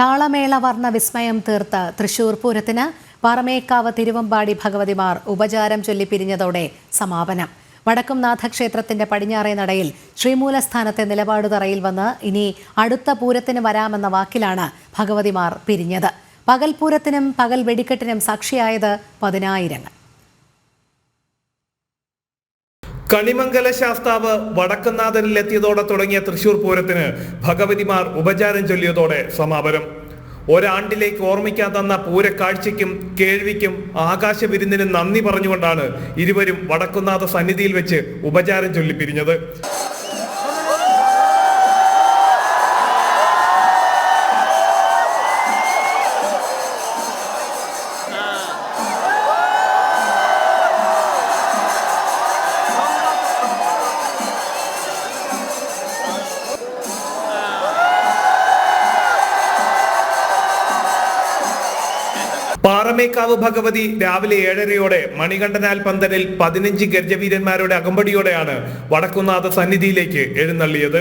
താളമേള വർണ വിസ്മയം തീർത്ത തൃശൂർ പൂരത്തിന് പാറമേക്കാവ് തിരുവമ്പാടി ഭഗവതിമാർ ഉപചാരം ചൊല്ലി പിരിഞ്ഞതോടെ സമാപനം. വടക്കുംനാഥ ക്ഷേത്രത്തിന്റെ പടിഞ്ഞാറേ നടയിൽ ശ്രീമൂലസ്ഥാനത്തെ നിലപാട് തറയിൽ വന്ന് ഇനി അടുത്ത പൂരത്തിന് വരാമെന്ന വാക്കിലാണ് ഭഗവതിമാർ പിരിഞ്ഞത്. പകൽപൂരത്തിനും പകൽ വെടിക്കെട്ടിനും സാക്ഷിയായത് പതിനായിരങ്ങൾ. കണിമംഗല ശാസ്താവ് വടക്കുന്നാഥനിൽ എത്തിയതോടെ തുടങ്ങിയ തൃശൂർ പൂരത്തിന് ഭഗവതിമാർ ഉപചാരം ചൊല്ലിയതോടെ സമാപനം. ഒരാണ്ടിലേക്ക് ഓർമ്മിക്കാൻ തന്ന പൂരക്കാഴ്ചയ്ക്കും കേൾവിക്കും ആകാശ വിരുന്നിനും നന്ദി പറഞ്ഞുകൊണ്ടാണ് ഇരുവരും വടക്കുന്നാഥ സന്നിധിയിൽ വെച്ച് ഉപചാരം ചൊല്ലി പാറമേക്കാവ് ഭഗവതി രാവിലെ ഏഴരയോടെ മണികണ്ഠനാൽ പന്തലിൽ പതിനഞ്ച് ഗർജവീരന്മാരുടെ അകമ്പടിയോടെയാണ് വടക്കുന്നാഥ സന്നിധിയിലേക്ക് എഴുന്നള്ളിയത്.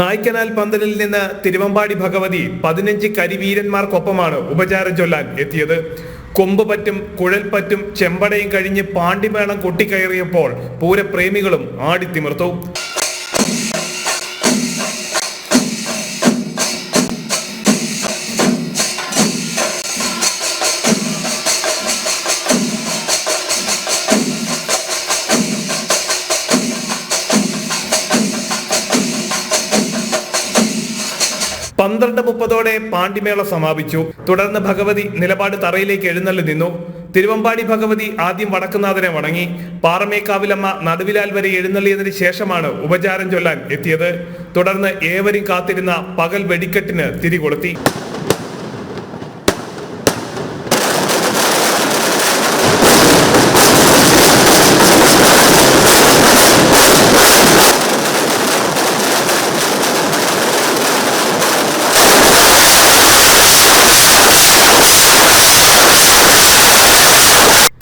നായ്ക്കനാൽ പന്തലിൽ നിന്ന് തിരുവമ്പാടി ഭഗവതി പതിനഞ്ച് കരിവീരന്മാർക്കൊപ്പമാണ് ഉപചാരം ചൊല്ലാൻ എത്തിയത്. കൊമ്പുപറ്റും കുഴൽപ്പറ്റും ചെമ്പടയും കഴിഞ്ഞ് പാണ്ടിമേളം കൊട്ടിക്കയറിയപ്പോൾ പൂരപ്രേമികളും ആടിത്തിമിർത്തു. പന്ത്രണ്ട് മുപ്പതോടെ പാണ്ഡിമേള സമാപിച്ചു. തുടർന്ന് ഭഗവതി നിലപാട് തറയിലേക്ക് എഴുന്നള്ളി നിന്നു. തിരുവമ്പാടി ഭഗവതി ആദ്യം വടക്കുന്നാഥനെ വണങ്ങി. പാറമേക്കാവിലമ്മ നടുവിലാൽ വരെ എഴുന്നള്ളിയതിനു ശേഷമാണ് ഉപചാരം ചൊല്ലാൻ എത്തിയത്. തുടർന്ന് ഏവരും കാത്തിരുന്ന പകൽ വെടിക്കെട്ടിന് തിരികൊളുത്തി.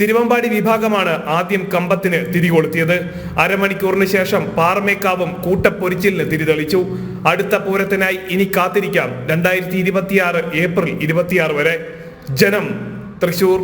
തിരുവമ്പാടി വിഭാഗമാണ് ആദ്യം കമ്പത്തിന് തിരികൊളുത്തിയത്. അരമണിക്കൂറിന് ശേഷം പാറമേക്കാവും കൂട്ടപ്പൊരിച്ചിലിന് തിരിതെളിച്ചു. അടുത്ത പൂരത്തിനായി ഇനി കാത്തിരിക്കാം. രണ്ടായിരത്തി ഇരുപത്തിയാറ് ഏപ്രിൽ ഇരുപത്തിയാറ് വരെ. ജനം തൃശൂർ.